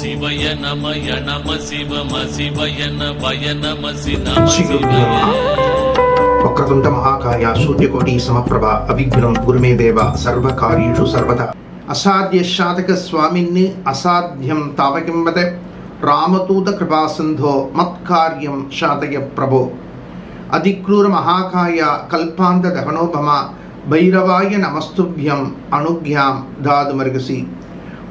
శివయ నమయ నమ శివ శివయ నమయ నమ ఒక్కకుంట మహాకాయ సూర్యకోటి సమప్రభ అవిఘ్నం గురుమే దేవ సర్వకార్యేషు సర్వత అసాధ్య శాతక స్వామిన్ని అసాధ్యం తావకింవద రామతూత కృపాసంధో మత్కార్యం శాతయ ప్రభో. అధిక్రూర మహాకాయ కల్పాంత దహనోపమ భైరవాయ నమస్తుభ్యం అనుజ్ఞాం దాదుమరుగసి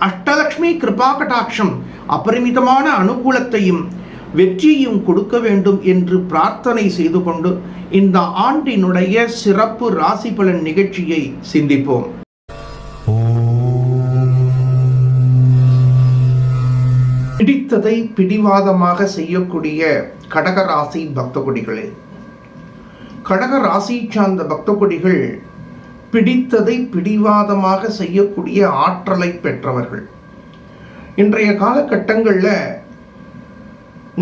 அஷ்டலக்ஷ்மி கிருபா கடாட்சம் அபரிமிதமான அனுகூலத்தையும் வெற்றியையும் கொடுக்க வேண்டும் என்று பிரார்த்தனை செய்து கொண்டு இந்த ஆண்டினுடைய சிறப்பு ராசி பலன் நிகழ்ச்சியை சிந்திப்போம். பிடித்ததை பிடிவாதமாக செய்யக்கூடிய கடகராசி பக்தகுடிகளே பக்த கடக சார்ந்த பக்தகுடிகள் பிடித்ததை பிடிவாதமாக செய்யக்கூடிய ஆற்றலை பெற்றவர்கள். இன்றைய காலகட்டங்களில்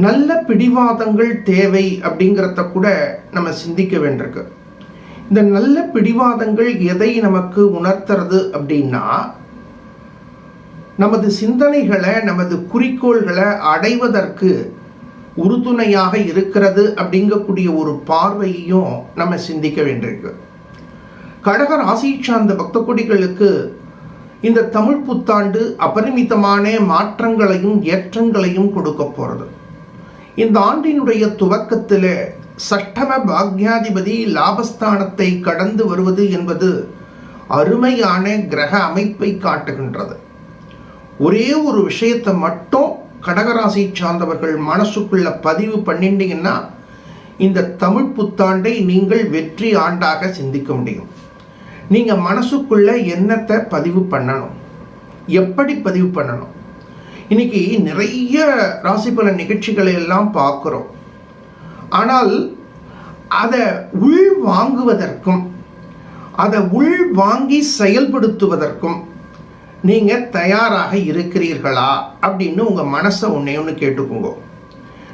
நல்ல பிடிவாதங்கள் தேவை அப்படிங்கிறத கூட நம்ம சிந்திக்க வேண்டியிருக்கு. இந்த நல்ல பிடிவாதங்கள் எதை நமக்கு உணர்த்துறது அப்படின்னா நமது சிந்தனைகளை நமது குறிக்கோள்களை அடைவதற்கு உறுதுணையாக இருக்கிறது அப்படிங்கக்கூடிய ஒரு பார்வையையும் நம்ம சிந்திக்க வேண்டியிருக்கு. கடக ராசியை சார்ந்த பக்த கொடிகளுக்கு இந்த தமிழ் புத்தாண்டு அபரிமிதமான மாற்றங்களையும் ஏற்றங்களையும் கொடுக்க போகிறது இந்த ஆண்டினுடைய துவக்கத்தில் சஷ்டம பாக்யாதிபதி லாபஸ்தானத்தை கடந்து வருவது என்பது அருமையான கிரக அமைப்பை காட்டுகின்றது. ஒரே ஒரு விஷயத்தை மட்டும் கடகராசி சார்ந்தவர்கள் மனசுக்குள்ள பதிவு பண்ணிட்டீங்கன்னா இந்த தமிழ் புத்தாண்டை நீங்கள் வெற்றி ஆண்டாக சிந்திக்க முடியும். நீங்கள் மனசுக்குள்ளே என்னத்தை பதிவு பண்ணணும்? எப்படி பதிவு பண்ணணும்? இன்னைக்கு நிறைய ராசி பலன் நிகழ்ச்சிகளை எல்லாம் பார்க்குறோம். ஆனால் அதை உள் வாங்குவதற்கும் அதை உள் வாங்கி செயல்படுத்துவதற்கும் நீங்கள் தயாராக இருக்கிறீர்களா? அப்படின்னு உங்கள் மனசை ஒன்றே ஒன்று கேட்டுக்கோங்க.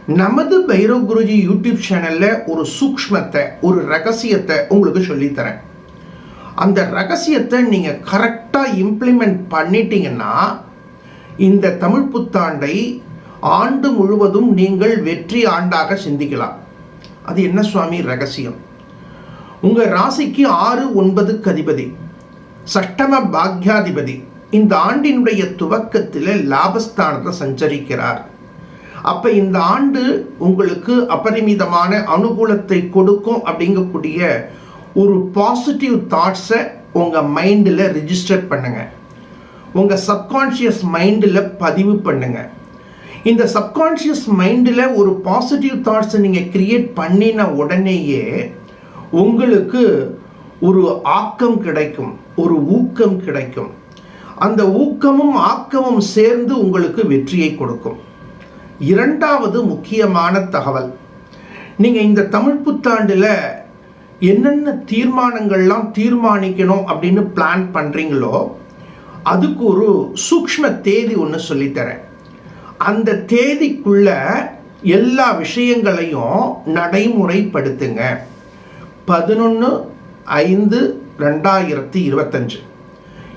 நமது பைரவ் குருஜி யூடியூப் சேனலில் ஒரு சூக்ஷ்மத்தை ஒரு ரகசியத்தை உங்களுக்கு சொல்லித்தரேன். அந்த ரகசியத்தை நீங்கள் கரெக்டாக இம்ப்ளிமெண்ட் பண்ணிட்டீங்கன்னா இந்த தமிழ் புத்தாண்டை ஆண்டு முழுவதும் நீங்கள் வெற்றி ஆண்டாக சிந்திக்கலாம். அது என்ன சுவாமி? ரகசியம். உங்கள் ராசிக்கு ஆறு ஒன்பதுக்கு அதிபதி. சஷ்டம பாக்யாதிபதி. இந்த ஆண்டினுடைய துவக்கத்தில் லாபஸ்தானத்தில் சஞ்சரிக்கிறார். அப்போ இந்த ஆண்டு உங்களுக்கு அபரிமிதமான அனுகூலத்தை கொடுக்கும் அப்படிங்கக்கூடிய ஒரு பாசிட்டிவ் தாட்ஸை உங்கள் மைண்டில் ரிஜிஸ்டர் பண்ணுங்க. உங்கள் சப்கான்ஷியஸ் மைண்டில் பதிவு பண்ணுங்க. இந்த சப்கான்ஷியஸ் மைண்டில் ஒரு பாசிட்டிவ் தாட்ஸை நீங்கள் கிரியேட் பண்ணின உடனேயே உங்களுக்கு ஒரு ஆக்கம் கிடைக்கும் ஒரு ஊக்கம் கிடைக்கும். அந்த ஊக்கமும் ஆக்கமும் சேர்ந்து உங்களுக்கு வெற்றியை கொடுக்கும். இரண்டாவது முக்கியமான தகவல். நீங்கள் இந்த தமிழ் புத்தாண்டில் என்னென்ன தீர்மானங்கள்லாம் தீர்மானிக்கணும் அப்படின்னு பிளான் பண்ணுறீங்களோ அதுக்கு ஒரு சூக்ஷ்ம தேதி ஒன்று சொல்லித்தரேன். அந்த தேதிக்குள்ள எல்லா விஷயங்களையும் நடைமுறைப்படுத்துங்க. பதினொன்று ஐந்து ரெண்டாயிரத்தி இருபத்தஞ்சு.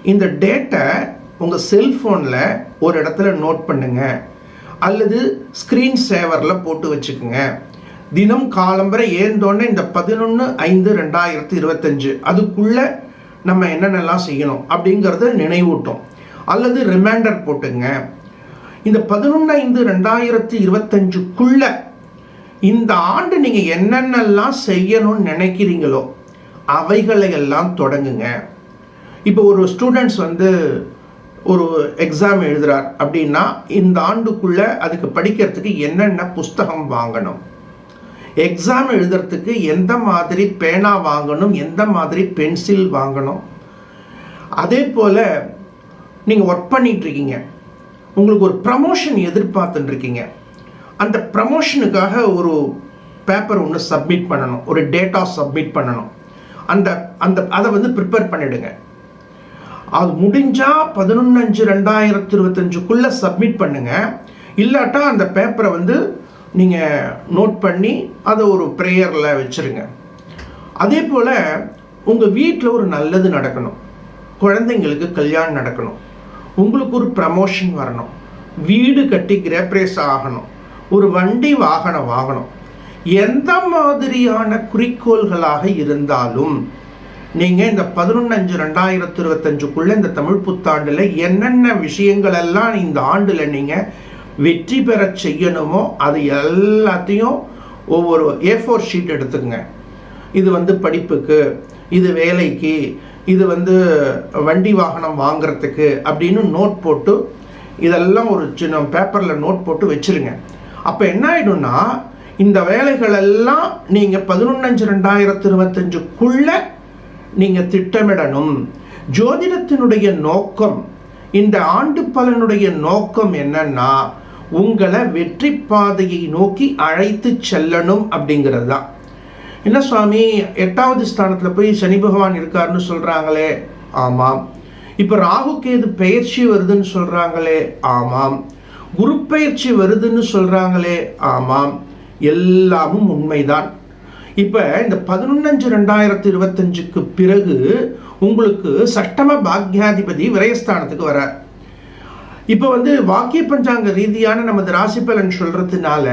இந்த டேட்டை உங்கள் செல்ஃபோனில் ஒரு இடத்துல நோட் பண்ணுங்கள் அல்லது ஸ்க்ரீன் சேவரில் போட்டு வச்சுக்கோங்க. தினம் காலம்பரை ஏந்தோடனே இந்த பதினொன்று ஐந்து ரெண்டாயிரத்தி இருபத்தஞ்சு. அதுக்குள்ளே நம்ம என்னென்னலாம் செய்யணும் அப்படிங்கிறத நினைவூட்டும். அல்லது ரிமைண்டர் போட்டுங்க. இந்த பதினொன்று ஐந்து ரெண்டாயிரத்தி இருபத்தஞ்சுக்குள்ள இந்த ஆண்டு நீங்கள் என்னென்னலாம் செய்யணும்னு நினைக்கிறீங்களோ அவைகளை எல்லாம் தொடங்குங்க. இப்போ ஒரு ஸ்டூடெண்ட்ஸ் வந்து ஒரு எக்ஸாம் எழுதுகிறார் அப்படின்னா இந்த ஆண்டுக்குள்ளே அதுக்கு படிக்கிறதுக்கு என்னென்ன புஸ்தகம் வாங்கணும்? எக்ஸாம் எழுதுறதுக்கு எந்த மாதிரி பேனா வாங்கணும் எந்த மாதிரி பென்சில் வாங்கணும்? அதே போல் நீங்கள் ஒர்க் பண்ணிகிட்ருக்கீங்க உங்களுக்கு ஒரு ப்ரமோஷன் எதிர்பார்த்துட்டுருக்கீங்க. அந்த ப்ரமோஷனுக்காக ஒரு பேப்பர் ஒன்று சப்மிட் பண்ணணும். ஒரு டேட்டா சப்மிட் பண்ணணும். அந்த அந்த அதை வந்து ப்ரிப்பேர் பண்ணிவிடுங்க அது முடிஞ்சால் பதினொன்று அஞ்சு ரெண்டாயிரத்தி இருபத்தஞ்சுக்குள்ளே சப்மிட் பண்ணுங்கள் இல்லாட்டா அந்த பேப்பரை வந்து நீங்கள் நோட் பண்ணி அதை ஒரு ப்ரேயரில் வச்சுருங்க. அதே போல் உங்கள் வீட்டில் ஒரு நல்லது நடக்கணும். குழந்தைங்களுக்கு கல்யாணம் நடக்கணும். உங்களுக்கு ஒரு ப்ரமோஷன் வரணும். வீடு கட்டி கிரேப்ரேஸ் ஆகணும். ஒரு வண்டி வாகனம் வாங்கணும். எந்த மாதிரியான குறிக்கோள்களாக இருந்தாலும் நீங்கள் இந்த பதினொன்று ரெண்டாயிரத்து ரெண்டாயிரத்தி இருபத்தஞ்சுக்குள்ளே இந்த தமிழ் புத்தாண்டில் என்னென்ன விஷயங்கள் எல்லாம் இந்த ஆண்டில் நீங்கள் வெற்றி பெற செய்யணுமோ அது எல்லாத்தையும் ஒவ்வொரு ஏ ஃபோர் ஷீட் எடுத்துக்கங்க. இது வந்து படிப்புக்கு இது வேலைக்கு இது வந்து வண்டி வாகனம் வாங்குறதுக்கு அப்படின்னு நோட் போட்டு இதெல்லாம் ஒரு சின்ன பேப்பரில் நோட் போட்டு வச்சிருங்க. அப்போ என்ன ஆகிடும்னா இந்த வேலைகள் எல்லாம் நீங்கள் பதினொன்னஞ்சு ரெண்டாயிரத்தி இருபத்தஞ்சுக்குள்ள நீங்கள் திட்டமிடணும். ஜோதிடத்தினுடைய நோக்கம் இந்த ஆண்டு பலனுடைய நோக்கம் என்னன்னா உங்களை வெற்றி பாதையை நோக்கி அழைத்து செல்லணும் அப்படிங்கிறது தான் என்ன சுவாமி எட்டாவது ஸ்தானத்தில் போய் சனி பகவான் இருக்காருன்னு சொல்கிறாங்களே ஆமாம். இப்போ ராகு கேது பெயர்ச்சி வருதுன்னு சொல்கிறாங்களே ஆமாம். குரு பெயர்ச்சி வருதுன்னு சொல்கிறாங்களே ஆமாம். எல்லாமும் உண்மைதான். இப்போ இந்த பதினொன்னஞ்சு ரெண்டாயிரத்தி இருபத்தஞ்சுக்கு பிறகு உங்களுக்கு சட்டம பாக்யாதிபதி விரயஸ்தானத்துக்கு வரார் இப்போ வந்து வாக்கிய பஞ்சாங்க ரீதியான நமது ராசி பலன் சொல்றதுனால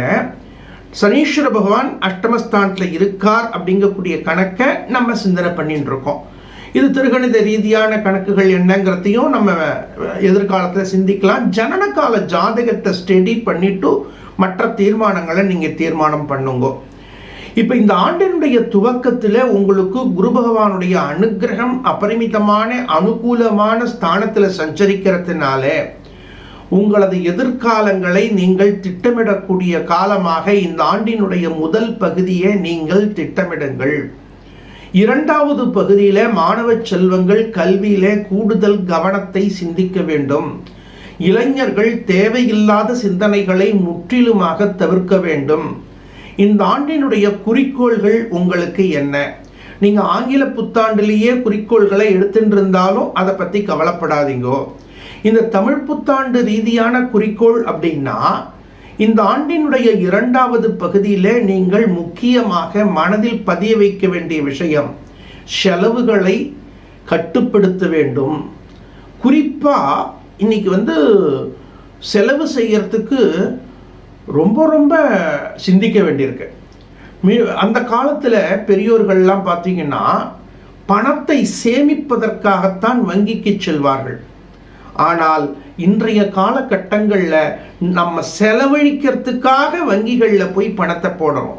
சனீஸ்வர பகவான் அஷ்டமஸ்தானத்தில் இருக்கார் அப்படிங்கக்கூடிய கணக்கை நம்ம சிந்தனை பண்ணிட்டு இருக்கோம். இது திருகணித ரீதியான கணக்குகள் என்னங்கிறதையும் நம்ம எதிர்காலத்தில் சிந்திக்கலாம். ஜனனகால ஜாதகத்தை ஸ்டடி பண்ணிட்டு மற்ற தீர்மானங்களை நீங்கள் தீர்மானம் பண்ணுங்க. இப்போ இந்த ஆண்டினுடைய துவக்கத்தில் உங்களுக்கு குரு பகவானுடைய அனுகிரகம் அபரிமிதமான அனுகூலமான ஸ்தானத்தில் சஞ்சரிக்கிறதுனால உங்களது எதிர்காலங்களை நீங்கள் திட்டமிடக்கூடிய காலமாக இந்த ஆண்டினுடைய முதல் பகுதியை நீங்கள் திட்டமிடுங்கள். இரண்டாவது பகுதியில மாணவ செல்வங்கள் கல்வியில கூடுதல் கவனத்தை சிந்திக்க வேண்டும். இளைஞர்கள் தேவையில்லாத சிந்தனைகளை முற்றிலுமாக தவிர்க்க வேண்டும். இந்த ஆண்டினுடைய குறிக்கோள்கள் உங்களுக்கு என்ன? நீங்கள் ஆங்கில புத்தாண்டிலேயே குறிக்கோள்களை எடுத்துட்டு இருந்தாலும் அதை பற்றி கவலைப்படாதீங்கோ. இந்த தமிழ் புத்தாண்டு ரீதியான குறிக்கோள் அப்படின்னா இந்த ஆண்டினுடைய இரண்டாவது பகுதியில் நீங்கள் முக்கியமாக மனதில் பதிய வைக்க வேண்டிய விஷயம் செலவுகளை கட்டுப்படுத்த வேண்டும். குறிப்பாக இன்னைக்கு வந்து செலவு செய்யறதுக்கு ரொம்ப ரொம்ப சிந்திக்க வேண்டியிருக்கு. அந்த காலத்தில் பெரியோர்கள்லாம் பார்த்தீங்கன்னா பணத்தை சேமிப்பதற்காகத்தான் வங்கிக்கு செல்வார்கள். ஆனால் இன்றைய காலகட்டங்களில் நம்ம செலவழிக்கிறதுக்காக வங்கிகளில் போய் பணத்தை போடுறோம்.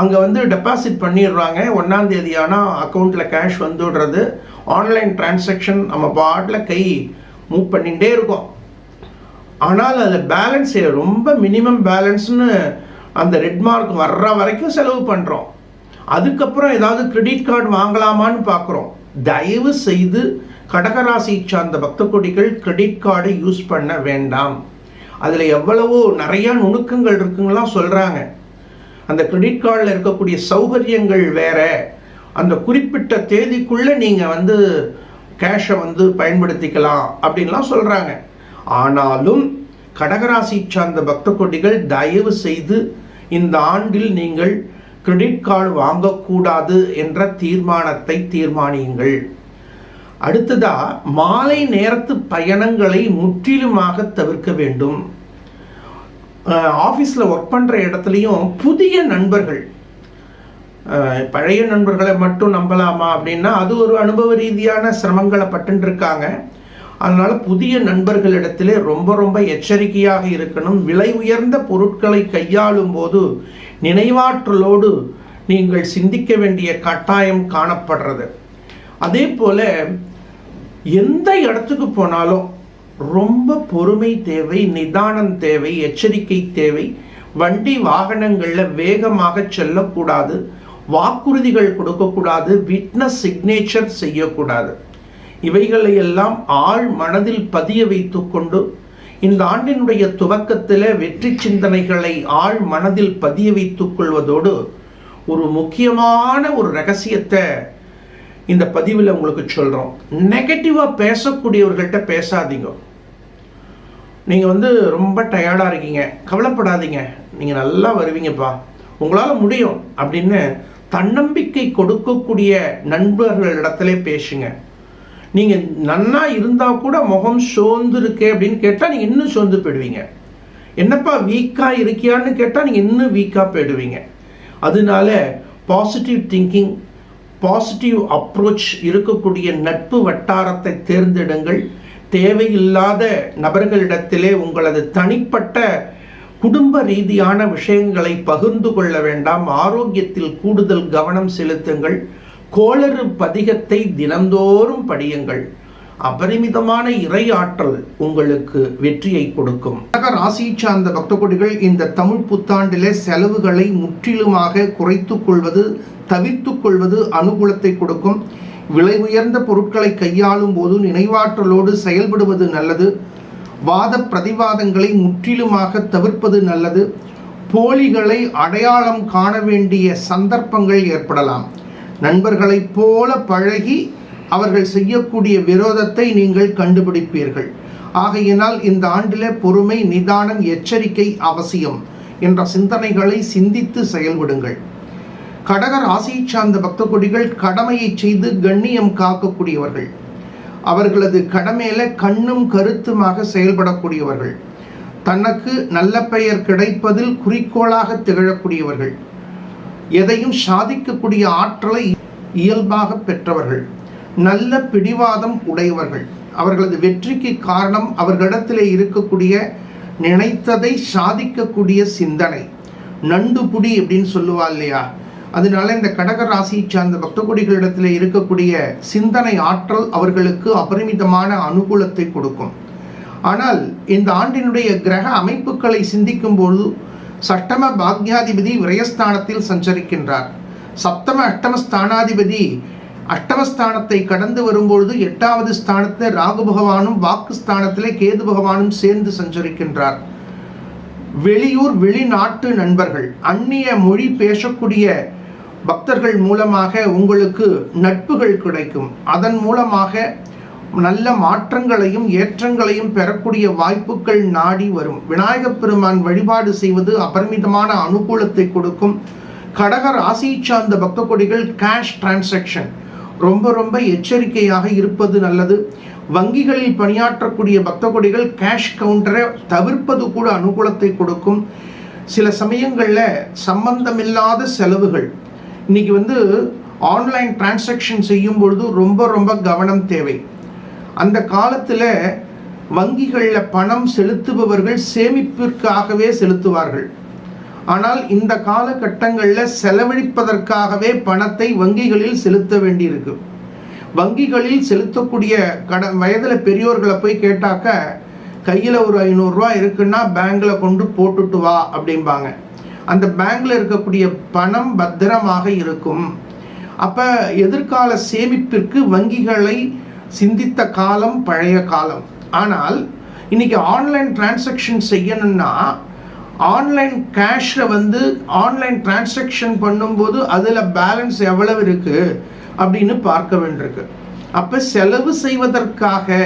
அங்கே வந்து டெபாசிட் பண்ணிடுறாங்க. ஒன்றாம் தேதி ஆனால் அக்கௌண்ட்டில் கேஷ் வந்துடுறது. ஆன்லைன் டிரான்சாக்ஷன் நம்ம பாட்டில் கை மூவ் பண்ணிகிட்டே இருக்கோம். ஆனால் அதில் பேலன்ஸ் ரொம்ப மினிமம் பேலன்ஸ்னு அந்த ரெட் மார்க் வர்ற வரைக்கும் செலவு பண்ணுறோம் அதுக்கப்புறம் ஏதாவது கிரெடிட் கார்டு வாங்கலாமான்னு பார்க்குறோம் தயவு செய்து கடகராசி சார்ந்த பக்த கொடிகள் கிரெடிட் கார்டை யூஸ் பண்ண வேண்டாம். அதில் எவ்வளவோ நிறையா நுணுக்கங்கள் இருக்குங்களாம் சொல்கிறாங்க அந்த கிரெடிட் கார்டில் இருக்கக்கூடிய சௌகரியங்கள் வேற. அந்த குறிப்பிட்ட தேதிக்குள்ளே நீங்கள் வந்து கேஷை வந்து பயன்படுத்திக்கலாம் அப்படின்லாம் சொல்கிறாங்க ஆனாலும் கடகராசி சார்ந்த பக்த கொடிகள் தயவு செய்து இந்த ஆண்டில் நீங்கள் கிரெடிட் கார்டு வாங்கக்கூடாது என்ற தீர்மானத்தை தீர்மானியுங்கள். அடுத்ததா மாலை நேரத்து பயணங்களை முற்றிலுமாக தவிர்க்க வேண்டும். ஆஃபீஸில் ஒர்க் பண்ணுற இடத்துலையும் புதிய நண்பர்கள். பழைய நண்பர்களை மட்டும் நம்பலாமா அப்படின்னா அது ஒரு அனுபவ ரீதியான சிரமங்களை பட்டுருக்காங்க அதனால் புதிய நண்பர்களிடத்திலே ரொம்ப ரொம்ப எச்சரிக்கையாக இருக்கணும். விலை உயர்ந்த பொருட்களை கையாளும் போது நினைவாற்றலோடு நீங்கள் சிந்திக்க வேண்டிய கட்டாயம் காணப்படுறது. அதே போல் எந்த இடத்துக்கு போனாலும் ரொம்ப பொறுமை தேவை நிதானம் தேவை எச்சரிக்கை தேவை. வண்டி வாகனங்களில் வேகமாக செல்லக்கூடாது. வாக்குறுதிகள் கொடுக்கக்கூடாது. விட்னஸ் சிக்னேச்சர் செய்யக்கூடாது. இவைகளை எல்லாம் ஆழ் மனதில் பதிய வைத்துக்கொண்டு இந்த ஆண்டினுடைய துவக்கத்தில் வெற்றி சிந்தனைகளை ஆழ் மனதில் பதிய வைத்துக் கொள்வதோடு ஒரு முக்கியமான ஒரு ரகசியத்தை இந்த பதிவில் உங்களுக்கு சொல்கிறோம் நெகட்டிவாக பேசக்கூடியவர்கள்ட்ட பேசாதீங்க. நீங்கள் வந்து ரொம்ப டயர்டாக இருக்கீங்க. கவலைப்படாதீங்க. நீங்கள் நல்லா வருவீங்கப்பா. உங்களால் முடியும் அப்படின்னு தன்னம்பிக்கை கொடுக்கக்கூடிய நண்பர்களிடத்திலே பேசுங்க. நீங்கள் நன்னா இருந்தால் கூட முகம் சோர்ந்து இருக்கே அப்படின்னு கேட்டால் நீங்கள் இன்னும் சோர்ந்து போயிடுவீங்க. என்னப்பா வீக்காக இருக்கியான்னு கேட்டால் நீங்கள் இன்னும் வீக்காக போயிடுவீங்க. அதனால பாசிட்டிவ் திங்கிங் பாசிட்டிவ் அப்ரோச் இருக்கக்கூடிய நட்பு வட்டாரத்தை தேர்ந்தெடுங்கள். தேவையில்லாத நபர்களிடத்திலே உங்களது தனிப்பட்ட குடும்ப ரீதியான விஷயங்களை பகிர்ந்து கொள்ள வேண்டாம். ஆரோக்கியத்தில் கூடுதல் கவனம் செலுத்துங்கள். கோளறு பதிகத்தை தினந்தோறும் படியுங்கள். அபரிமிதமான இறை ஆற்றல் உங்களுக்கு வெற்றியை கொடுக்கும். ராசி சார்ந்த பக்தகோடிகள் இந்த தமிழ் புத்தாண்டிலே செலவுகளை முற்றிலுமாக குறைத்துக் கொள்வது தவிர்த்து கொள்வது அனுகூலத்தை கொடுக்கும். விலை உயர்ந்த பொருட்களை கையாளும் போது நினைவாற்றலோடு செயல்படுவது நல்லது. வாத பிரதிவாதங்களை முற்றிலுமாக தவிர்ப்பது நல்லது. போலிகளை அடையாளம் காண வேண்டிய சந்தர்ப்பங்கள் ஏற்படலாம். நண்பர்களைப் போல பழகி அவர்கள் செய்யக்கூடிய விரோதத்தை நீங்கள் கண்டுபிடிப்பீர்கள். ஆகையினால் இந்த ஆண்டிலே பொறுமை நிதானம் எச்சரிக்கை அவசியம் என்ற சிந்தனைகளை சிந்தித்து செயல்படுங்கள். கடக ராசியை சார்ந்த பக்த கொடிகள் கடமையை செய்து கண்ணியம் காக்கக்கூடியவர்கள். அவர்களது கடமையில கண்ணும் கருத்துமாக செயல்படக்கூடியவர்கள். தனக்கு நல்ல பெயர் கிடைப்பதில் குறிக்கோளாக திகழக்கூடியவர்கள். எதையும் சாதிக்கக்கூடிய ஆற்றலை இயல்பாக பெற்றவர்கள். நல்ல பிடிவாதம் உடையவர்கள். அவர்களது வெற்றிக்கு காரணம் அவர்களிடத்திலே இருக்கக்கூடிய நினைத்ததை சாதிக்கக்கூடிய சிந்தனை. நண்டு புடி அப்படின்னு சொல்லுவா இல்லையா? அதனால இந்த கடக ராசியை சார்ந்த பக்தகுடிகளிடத்தில் இருக்கக்கூடிய சிந்தனை ஆற்றல் அவர்களுக்கு அபரிமிதமான அனுகூலத்தை கொடுக்கும். ஆனால் இந்த ஆண்டினுடைய கிரக அமைப்புகளை சிந்திக்கும் பொழுது சட்டம பாக்யாதிபதி விரயஸ்தானத்தில் சஞ்சரிக்கின்றார். சப்தம அஷ்டம ஸ்தானாதிபதி அஷ்டமஸ்தானத்தை கடந்து வரும்பொழுது எட்டாவது ஸ்தானத்தில் ராகு பகவானும் வாக்கு ஸ்தானத்திலே கேது பகவானும் சேர்ந்து சஞ்சரிக்கின்றார். வெளியூர் வெளிநாட்டு நண்பர்கள் அந்நிய மொழி பேசக்கூடிய பக்தர்கள் மூலமாக உங்களுக்கு நட்புகள் கிடைக்கும். அதன் மூலமாக நல்ல மாற்றங்களையும் ஏற்றங்களையும் பெறக்கூடிய வாய்ப்புகள் நாடி வரும். விநாயகப் பெருமான் வழிபாடு செய்வது அபரிமிதமான அனுகூலத்தை கொடுக்கும். கடக ராசியை சார்ந்த பக்த கொடிகள் கேஷ் டிரான்சாக்ஷன் ரொம்ப ரொம்ப எச்சரிக்கையாக இருப்பது நல்லது. வங்கிகளில் பணியாற்றக்கூடிய பக்த கொடிகள் கேஷ் கவுண்டரை தவிர்ப்பது கூட அனுகூலத்தை கொடுக்கும். சில சமயங்களில் சம்பந்தமில்லாத செலவுகள். இன்னைக்கு வந்து ஆன்லைன் டிரான்சாக்ஷன் செய்யும் பொழுது ரொம்ப ரொம்ப கவனம் தேவை. அந்த காலத்தில் வங்கிகளில் பணம் செலுத்துபவர்கள் சேமிப்பிற்காகவே செலுத்துவார்கள். ஆனால் இந்த காலகட்டங்களில் செலவழிப்பதற்காகவே பணத்தை வங்கிகளில் செலுத்த வேண்டியிருக்கு. வங்கிகளில் செலுத்தக்கூடிய கட வயதில் பெரியோர்களை போய் கேட்டாக்க கையில் ஒரு ஐநூறுரூவா இருக்குன்னா பேங்க்கில் கொண்டு போட்டுட்டு வா அப்படிம்பாங்க. அந்த பேங்கில் இருக்கக்கூடிய பணம் பத்திரமாக இருக்கும். அப்போ எதிர்கால சேமிப்பிற்கு வங்கிகளை சிந்தித்த காலம் பழைய காலம். ஆனால் இன்றைக்கி ஆன்லைன் டிரான்சாக்ஷன் செய்யணும்னா ஆன்லைன் கேஷில் வந்து ஆன்லைன் டிரான்சாக்ஷன் பண்ணும்போது அதில் பேலன்ஸ் எவ்வளவு இருக்குது அப்படின்னு பார்க்க வேண்டியிருக்கு. அப்போ செலவு செய்வதற்காக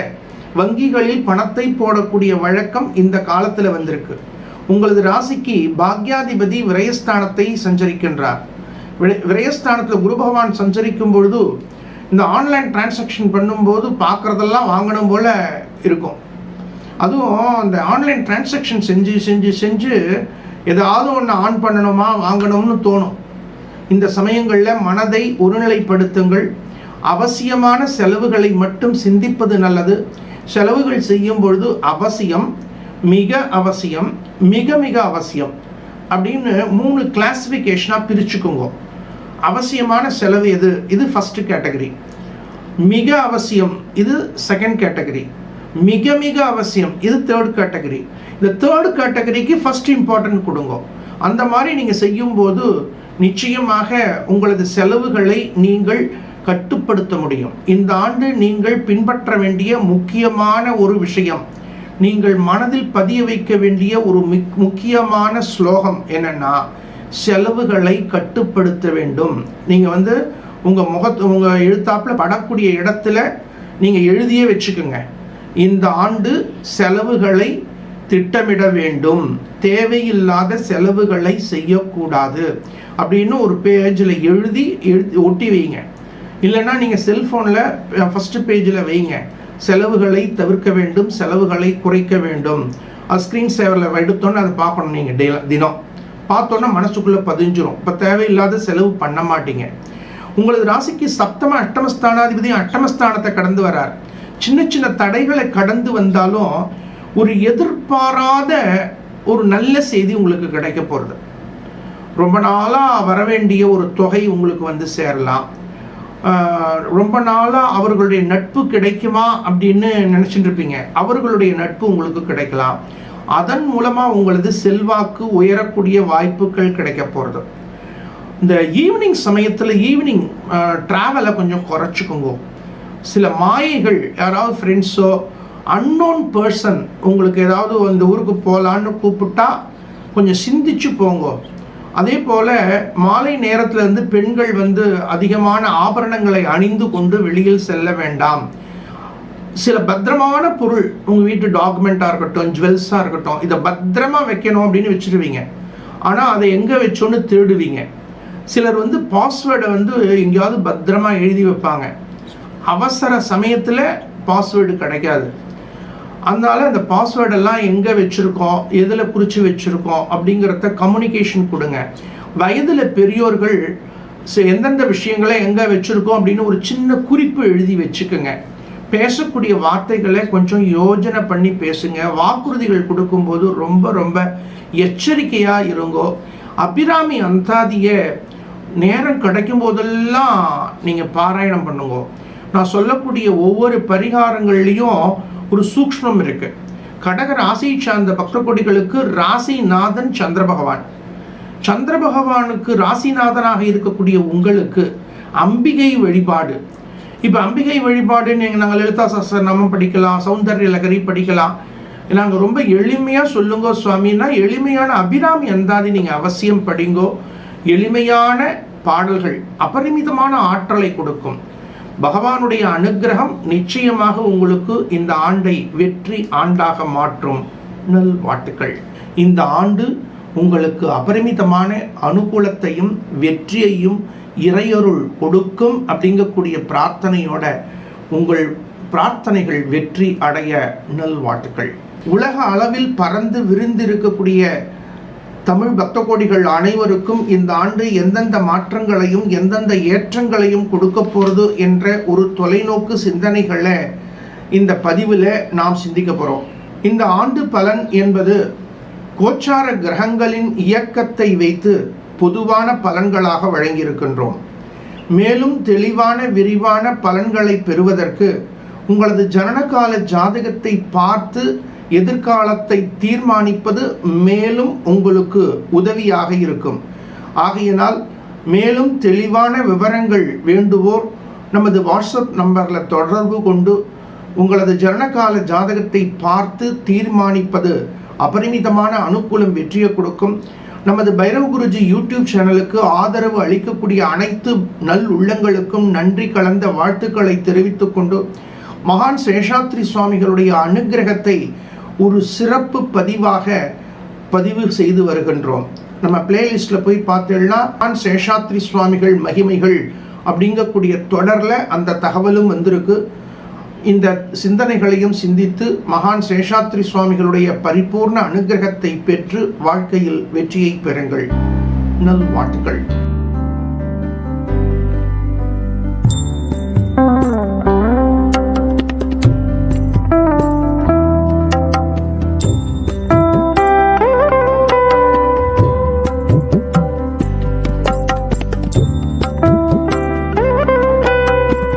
வங்கிகளில் பணத்தை போடக்கூடிய வழக்கம் இந்த காலத்தில் வந்திருக்கு. உங்களது ராசிக்கு பாக்யாதிபதி விரயஸ்தானத்தை சஞ்சரிக்கின்றார். விரயஸ்தானத்தில் குரு பகவான் சஞ்சரிக்கும் பொழுது இந்த ஆன்லைன் டிரான்சாக்ஷன் பண்ணும்போது பார்க்குறதெல்லாம் வாங்கணும் போல இருக்கும். அதுவும் அந்த ஆன்லைன் டிரான்சாக்ஷன் செஞ்சு செஞ்சு செஞ்சு ஏதாவது ஒன்று ஆன் பண்ணணுமா வாங்கணும்னு தோணும். இந்த சமயங்களில் மனதை ஒருநிலைப்படுத்துங்கள். அவசியமான செலவுகளை மட்டும் சிந்திப்பது நல்லது. செலவுகள் செய்யும் பொழுது அவசியம் மிக அவசியம் மிக மிக அவசியம் அப்படின்னு மூணு கிளாஸிஃபிகேஷனாக பிரிச்சுக்கோங்க. அவசியமான செலவு எது? இது ஃபஸ்ட்டு கேட்டகரி மிக அவசியம் இது செகண்ட் கேட்டகரி மிக மிக அவசியம். இது தேர்ட் கேட்டகரி இந்த தேர்ட் கேட்டகரிக்கு ஃபர்ஸ்ட் இம்பார்ட்டன்ட் கொடுங்க. அந்த மாதிரி நீங்கள் செய்யும்போது நிச்சயமாக உங்களது செலவுகளை நீங்கள் கட்டுப்படுத்த முடியும். இந்த ஆண்டு நீங்கள் பின்பற்ற வேண்டிய முக்கியமான ஒரு விஷயம். நீங்கள் மனதில் பதிய வைக்க வேண்டிய ஒரு மிக்- முக்கியமான ஸ்லோகம் என்னன்னா செலவுகளை கட்டுப்படுத்த வேண்டும். நீங்கள் வந்து உங்கள் முகத்து உங்கள் எழுத்தாப்பில் படக்கூடிய இடத்துல நீங்கள் எழுதியே வச்சுக்கோங்க. இந்த ஆண்டு செலவுகளை திட்டமிட வேண்டும். தேவையில்லாத செலவுகளை செய்யக்கூடாது. அப்படின்னு ஒரு பேஜில் எழுதி எழுதி ஒட்டி வைங்க. இல்லைன்னா நீங்கள் செல்ஃபோனில் ஃபஸ்ட்டு பேஜில் வைங்க. செலவுகளை தவிர்க்க வேண்டும் செலவுகளை குறைக்க வேண்டும். ஸ்க்ரீன் சேவரில் எடுத்தோன்னே அதை பார்க்கணும் நீங்கள் டே தினம். பார்த்தோன்னா மனசுக்குள்ளே பதிஞ்சிரும். இப்போ தேவையில்லாத செலவு பண்ண மாட்டீங்க. உங்களது ராசிக்கு சப்தம அட்டமஸ்தானாதிபதி அட்டமஸ்தானத்தை கடந்து வரார் சின்ன சின்ன தடைகளை கடந்து வந்தாலும் ஒரு எதிர்பாராத ஒரு நல்ல செய்தி உங்களுக்கு கிடைக்க போகிறது ரொம்ப நாளாக வர வேண்டிய ஒரு தொகை உங்களுக்கு வந்து சேரலாம். ரொம்ப நாளாக அவர்களுடைய நட்பு கிடைக்குமா அப்படின்னு நினச்சிட்டு இருப்பீங்க அவர்களுடைய நட்பு உங்களுக்கு கிடைக்கலாம். அதன் மூலமாக உங்களது செல்வாக்கு உயரக்கூடிய வாய்ப்புகள் கிடைக்க போகிறது இந்த ஈவினிங் சமயத்தில் ஈவினிங் ட்ராவலை கொஞ்சம் குறைச்சிக்கோங்க. சில மாயைகள் யாராவது ஃப்ரெண்ட்ஸோ அன்னோன் பர்சன் உங்களுக்கு ஏதாவது அந்த ஊருக்கு போகலான்னு கூப்பிட்டா கொஞ்சம் சிந்திச்சு போங்க. அதே போல் மாலை நேரத்தில் இருந்து பெண்கள் வந்து அதிகமான ஆபரணங்களை அணிந்து கொண்டு வெளியில் செல்ல வேண்டாம். சில பத்திரமான பொருள் உங்கள் வீட்டு டாக்குமெண்ட்டாக இருக்கட்டும் ஜுவல்ஸாக இருக்கட்டும் இதை பத்திரமா வைக்கணும் அப்படின்னு வச்சுருவீங்க. ஆனால் அதை எங்கே வச்சோன்னு தேடுவீங்க. சிலர் வந்து பாஸ்வேர்டை வந்து எங்கேயாவது பத்திரமா எழுதி வைப்பாங்க. அவசர சமயத்தில் பாஸ்வேர்டு கிடைக்காது. அதனால அந்த பாஸ்வேர்டெல்லாம் எங்கே வச்சுருக்கோம் எதில் குறித்து வச்சுருக்கோம் அப்படிங்கிறத கம்யூனிகேஷன் கொடுங்க. வயதில் பெரியோர்கள் எந்தெந்த விஷயங்களை எங்கே வச்சுருக்கோம் அப்படின்னு ஒரு சின்ன குறிப்பு எழுதி வச்சுக்கோங்க. பேசக்கூடிய வார்த்தைகளை கொஞ்சம் யோஜனை பண்ணி பேசுங்க. வாக்குறுதிகள் கொடுக்கும்போது ரொம்ப ரொம்ப எச்சரிக்கையாக இருங்கோ. அபிராமி அந்தாதிய நேரம் கிடைக்கும் போதெல்லாம் நீங்கள் பாராயணம் பண்ணுங்க. நான் சொல்லக்கூடிய ஒவ்வொரு பரிகாரங்கள்லேயும் ஒரு சூக்ஷ்மம் இருக்கு. கடக ராசியை சார்ந்த பக்த கொடிகளுக்கு ராசிநாதன் சந்திர பகவான். சந்திர பகவானுக்கு ராசிநாதனாக இருக்கக்கூடிய உங்களுக்கு அம்பிகை வழிபாடு. இப்போ அம்பிகை வழிபாடுன்னு நீங்கள் நாங்கள் லலிதா சஸ்திரநாமம் படிக்கலாம் சௌந்தர்ய லகரி படிக்கலாம். நாங்கள் ரொம்ப எளிமையாக சொல்லுங்க சுவாமின்னா எளிமையான அபிராமி எந்தாதி நீங்கள் அவசியம் படிங்கோ. எளிமையான பாடல்கள் அபரிமிதமான ஆற்றலை கொடுக்கும். பகவானுடைய அனுக்கிரகம் நிச்சயமாக உங்களுக்கு இந்த ஆண்டை வெற்றி ஆண்டாக மாற்றும். நல் வாழ்த்துக்கள். இந்த ஆண்டு உங்களுக்கு அபரிமிதமான அனுகூலத்தையும் வெற்றியையும் இறையருள் கொடுக்கும் அப்படிங்கக்கூடிய பிரார்த்தனையோட உங்கள் பிரார்த்தனைகள் வெற்றி அடைய நல்வாழ்த்துக்கள் உலக அளவில் பறந்து விரிந்திருக்கக்கூடிய தமிழ் பக்த கோடிகள் அனைவருக்கும் இந்த ஆண்டு எந்தெந்த மாற்றங்களையும் எந்தெந்த ஏற்றங்களையும் கொடுக்க போகிறது என்ற ஒரு தொலைநோக்கு சிந்தனைகளை இந்த பதிவில் நாம் சிந்திக்க போகிறோம் இந்த ஆண்டு பலன் என்பது கோச்சார கிரகங்களின் இயக்கத்தை வைத்து பொதுவான பலன்களாக வழங்கியிருக்கின்றோம். மேலும் தெளிவான விரிவான பலன்களை பெறுவதற்கு உங்களது ஜனனகால ஜாதகத்தை பார்த்து எதிர்காலத்தை தீர்மானிப்பது மேலும் உங்களுக்கு உதவியாக இருக்கும். ஆகையினால் மேலும் தெளிவான விவரங்கள் வேண்டுவோர் நமது வாட்ஸ்அப் நம்பரில் தொடர்பு கொண்டு உங்களது ஜனனகால ஜாதகத்தை பார்த்து தீர்மானிப்பது அபரிமிதமான அனுகூலம் வெற்றியை கொடுக்கும். நமது பைரவ் குருஜி யூடியூப் சேனலுக்கு ஆதரவு அளிக்கக்கூடிய அனைத்து நல் உள்ளங்களுக்கும் நன்றி கலந்த வாழ்த்துக்களை தெரிவித்துக்கொண்டு மகான் சேஷாத்ரி சுவாமிகளுடைய அனுக்கிரகத்தை ஒரு சிறப்பு பதிவாக பதிவு செய்து வருகின்றோம். நம்ம பிளேலிஸ்டில் போய் பார்த்தீங்கன்னா மகான் சேஷாத்ரி சுவாமிகள் மகிமைகள் அப்படிங்கக்கூடிய தொடரில் அந்த தகவலும் வந்திருக்கு. இந்த சிந்தனைகளையும் சிந்தித்து மகான் சேஷாத்ரி சுவாமிகளுடைய பரிபூர்ண அனுக்கிரகத்தை பெற்று வாழ்க்கையில் வெற்றியை பெறுங்கள். நல்வாழ்த்துக்கள்.